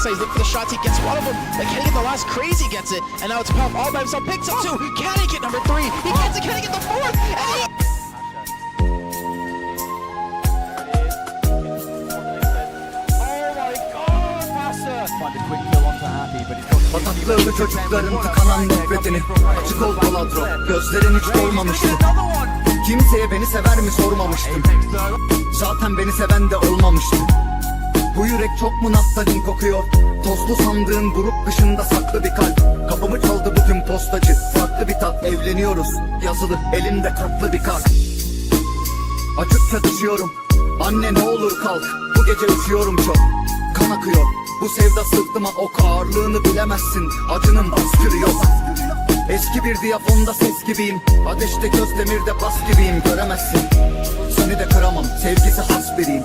backside. He's looking for the shots. He gets one of them. But can he get the last? Crazy gets it. And now it's Puff all by himself. Picks up two. Can he get number three? He gets it. Can he get the fourth? And he Bataklığı çocukların tıkanan nefretini Açık ol paladro Gözlerin hiç doymamıştı Kimseye beni sever mi sormamıştım Zaten beni seven de olmamıştı Bu yürek çok mu naftalin kokuyor? Tozlu sandığın grup dışında saklı bir kalp. Kapımı çaldı bugün postacı Farklı bir tat evleniyoruz. Yazılı elimde katlı bir kart Açıkça düşüyorum Anne ne olur kalk. Bu gece üşüyorum çok. Kan akıyor. Bu sevda sırtıma ok ağırlığını bilemezsin. Acının baskırı yok. Eski bir diyafonda ses gibiyim. Ateşte göz demirde bas gibiyim. Göremezsin. Seni de kıramam. Sevgisi has biriyim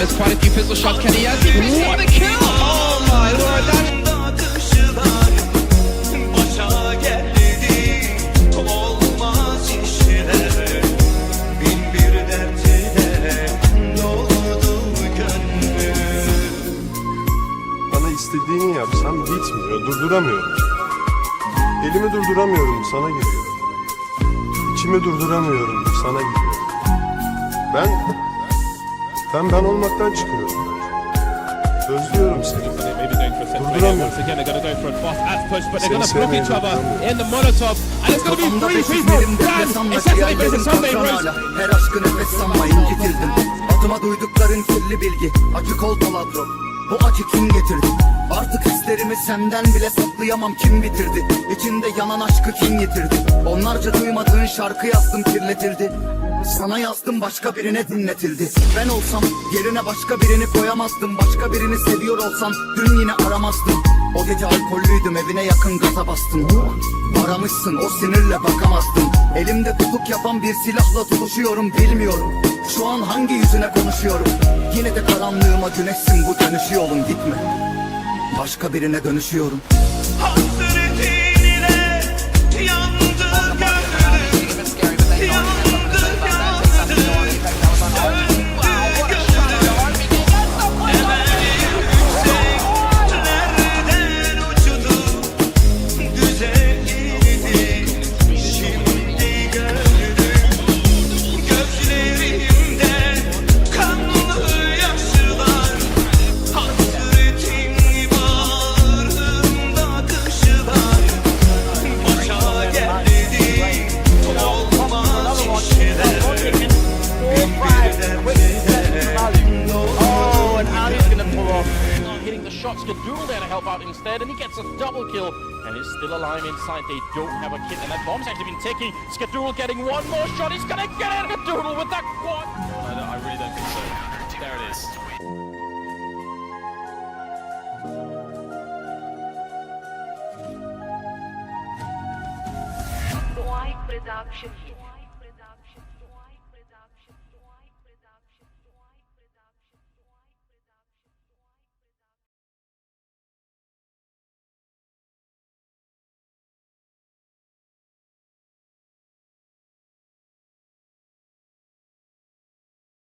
He's gonna miss quite a few pistol shots. He has he missed one? The kill! Oh my lord, that's istediğini yapsam bitmiyor, durduramıyorum. Elimi durduramıyorum, sana geliyor. İçimi durduramıyorum, sana gidiyor. Ben, ben ben olmaktan çıkıyorum. Özlüyorum seni. Hala Her aşkı nefes sanma incitildim Adıma duydukların kirli bilgi Acı kol Bu acı kim getirdi Artık hislerimi senden bile saklayamam kim bitirdi İçinde yanan aşkı kim yitirdi Onlarca duymadığın şarkı yazdım kirletildi sana yazdım başka birine dinletildi. Ben olsam yerine başka birini koyamazdım. Başka birini seviyor olsam dün yine aramazdım. O gece alkollüydüm evine yakın gaza bastım. Aramışsın o sinirle bakamazdım. Elimde tutuk yapan bir silahla tutuşuyorum bilmiyorum. Şu an hangi yüzüne konuşuyorum? Yine de karanlığıma güneşsin bu dönüş yolun gitme. Başka birine dönüşüyorum. Hasretin Not hitting the shot. Skadoodle there to help out instead, and he gets a double kill. And is still alive inside. They don't have a kit, and that bomb's actually been ticking. Skadoodle getting one more shot. He's gonna get it. Skadoodle with that quad. I, don't- I really don't think so. There it is. White Production Hit.